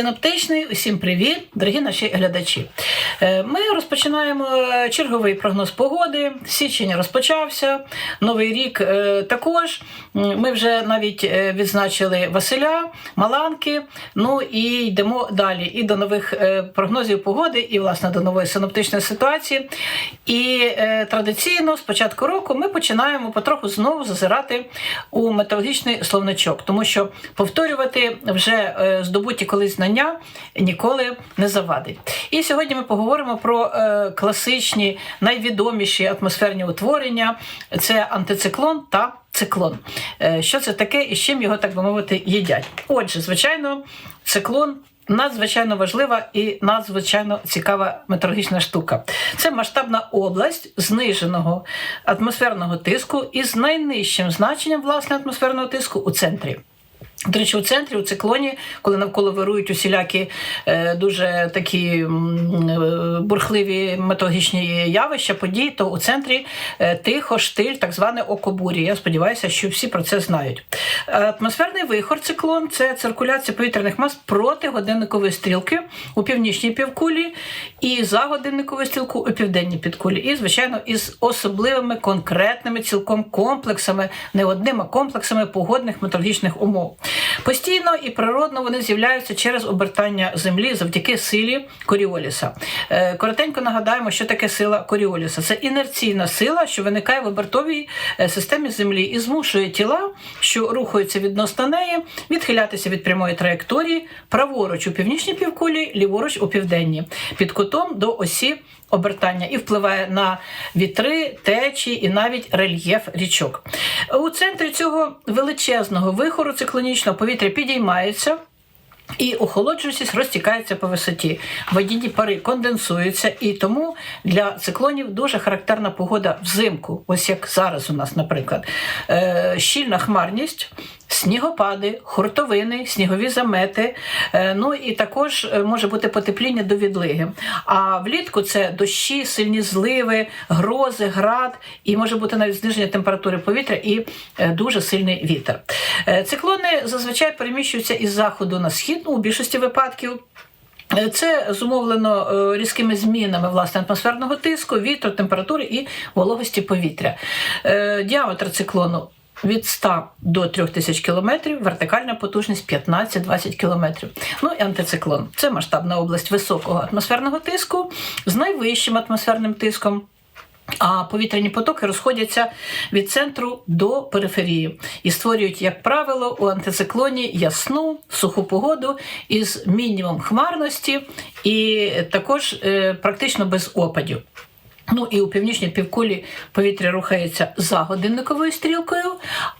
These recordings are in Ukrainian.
Синоптичний, усім привіт, дорогі наші глядачі. Е, Ми розпочинаємо черговий прогноз погоди. Січень розпочався, новий рік е, також. Ми вже навіть е, відзначили Василя, Маланки. Ну і йдемо далі. І до нових е, прогнозів погоди, і власне до нової синоптичної ситуації. І е, традиційно з початку року ми починаємо потроху знову зазирати у метеорологічний словничок, тому що повторювати вже е, здобуті колись знання ніколи не завадить. І сьогодні ми поговоримо про е, класичні, найвідоміші атмосферні утворення: це антициклон та циклон. Е, Що це таке і з чим його, так би мовити, їдять? Отже, звичайно, циклон. Надзвичайно важлива і надзвичайно цікава метеорологічна штука. Це масштабна область зниженого атмосферного тиску із найнижчим значенням власне атмосферного тиску у центрі. До речі, у центрі, у циклоні, коли навколо вирують усілякі е, дуже такі е, бурхливі метеорологічні явища, події, то у центрі е, тихо, штиль, так зване око бурі. Я сподіваюся, що всі про це знають. Атмосферний вихор циклон це циркуляція повітряних мас проти годинникової стрілки у північній півкулі і за годинниковою стрілку у південній підкулі. І, звичайно, із особливими конкретними цілком комплексами, не одним, а комплексами погодних метеорологічних умов. Постійно і природно вони з'являються через обертання землі завдяки силі Коріоліса. Е, Коротенько нагадаємо, що таке сила Коріоліса. Це інерційна сила, що виникає в обертовій е, системі землі і змушує тіла, що рухаються відносно неї, відхилятися від прямої траєкторії праворуч у північній півкулі, ліворуч у південній, під кутом до осі обертання і впливає на вітри, течії і навіть рельєф річок. У центрі цього величезного вихору циклонічного повітря підіймається. І охолоджуючись, розтікається по висоті. Водяні пари конденсуються, і тому для циклонів дуже характерна погода взимку, ось як зараз у нас, наприклад. Е, щільна хмарність, снігопади, хуртовини, снігові замети. е, ну і також е, може бути потепління до відлиги. А влітку це дощі, сильні зливи, грози, град, і може бути навіть зниження температури повітря і е, дуже сильний вітер. Циклони зазвичай переміщуються із заходу на схід, ну, у більшості випадків. Це зумовлено різкими змінами власне атмосферного тиску, вітру, температури і вологості повітря. Діаметр циклону від 100 до 3000 кілометрів, вертикальна потужність 15-20 кілометрів. Ну і антициклон це масштабна область високого атмосферного тиску з найвищим атмосферним тиском. А повітряні потоки розходяться від центру до периферії і створюють, як правило, у антициклоні ясну суху погоду із мінімум хмарності і також е, практично без опадів. Ну і у північній півкулі повітря рухається за годинниковою стрілкою,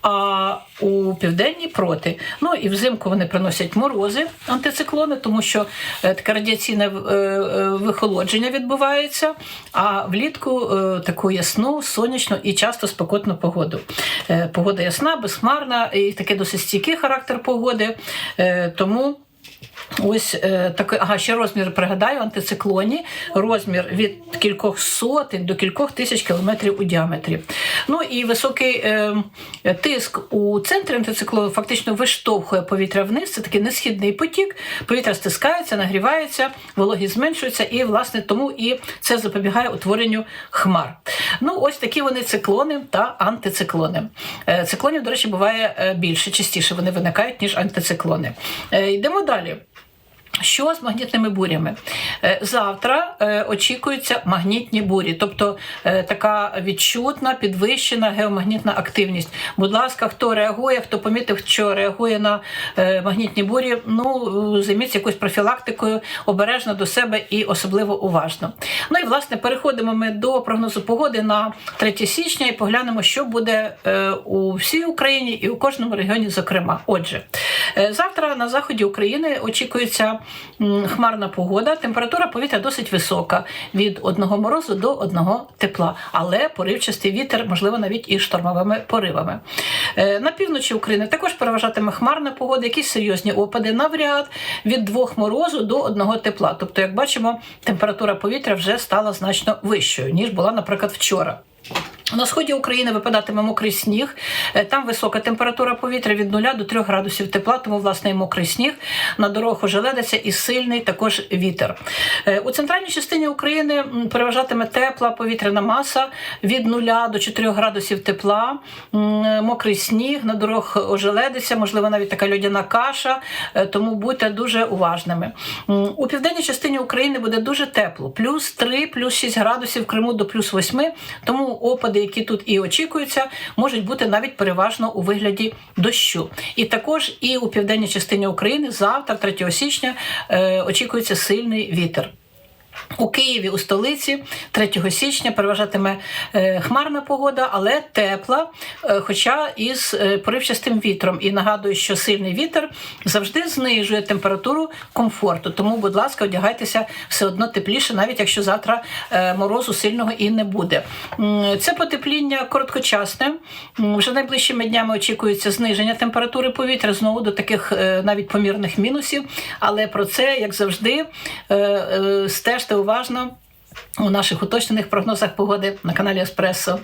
а у південній проти. Ну і взимку вони приносять морози, антициклони, тому що е, таке радіаційне е, е, вихолодження відбувається, а влітку таку ясну, сонячну і часто спекотну погоду. Погода ясна, безхмарна і такий досить стійкий характер погоди. Тому. Ось е, такий, ага, ще розмір пригадаю, антициклоні, розмір від кількох сотень до кількох тисяч кілометрів у діаметрі. Ну і високий е, тиск у центрі антициклону фактично виштовхує повітря вниз. Це такий несхідний потік. Повітря стискається, нагрівається, вологість зменшується, і власне тому і це запобігає утворенню хмар. Ну, ось такі вони циклони та антициклони. Е, Циклонів, до речі, буває е, більше, частіше вони виникають, ніж антициклони. Йдемо далі. Що з магнітними бурями? Е, Завтра е, очікуються магнітні бурі, тобто е, така відчутна, підвищена геомагнітна активність. Будь ласка, хто реагує, хто помітив, що реагує на магнітні бурі, ну займіться якоюсь профілактикою, обережно до себе і особливо уважно. Ну і власне переходимо ми до прогнозу погоди на 3 січня і поглянемо, що буде у всій Україні і у кожному регіоні, зокрема. Отже, завтра на заході України очікується хмарна погода, температура повітря досить висока від одного морозу до одного тепла, але поривчастий вітер, можливо, навіть і штормовими поривами. Е, На півночі України також переважатиме хмарна погода, якісь серйозні опади навряд від двох морозу до одного тепла. Тобто, як бачимо, температура повітря вже стала значно вищою ніж була, наприклад, вчора. На сході України випадатиме мокрий сніг. Е, Там висока температура повітря від 0 до 3 градусів тепла, тому власне і мокрий сніг. На дорогах ожеледиться і сильний також вітер. Е, У центральній частині України переважатиме тепла повітряна маса від 0 до 4 градусів тепла, мокрий сніг, на дорогах ожеледиться, можливо, навіть така льодяна каша, е, тому будьте дуже уважними. У південній частині України буде дуже тепло, плюс 3, плюс 6 градусів, в Криму до плюс 8, тому опади, які тут і очікуються, можуть бути навіть переважно у вигляді дощу. І також і у південній частині України завтра, 3 січня, е, очікується сильний вітер. У Києві у столиці 3 січня переважатиме е, хмарна погода, але тепла, е, хоча із е, поривчастим вітром. І нагадую, що сильний вітер завжди знижує температуру комфорту. Тому, будь ласка, одягайтеся все одно тепліше, навіть якщо завтра морозу сильного і не буде. Це потепління короткочасне. Вже найближчими днями очікується зниження температури повітря знову до таких навіть помірних мінусів. Але про це, як завжди, стежте уважно у наших уточнених прогнозах погоди на каналі Еспресо.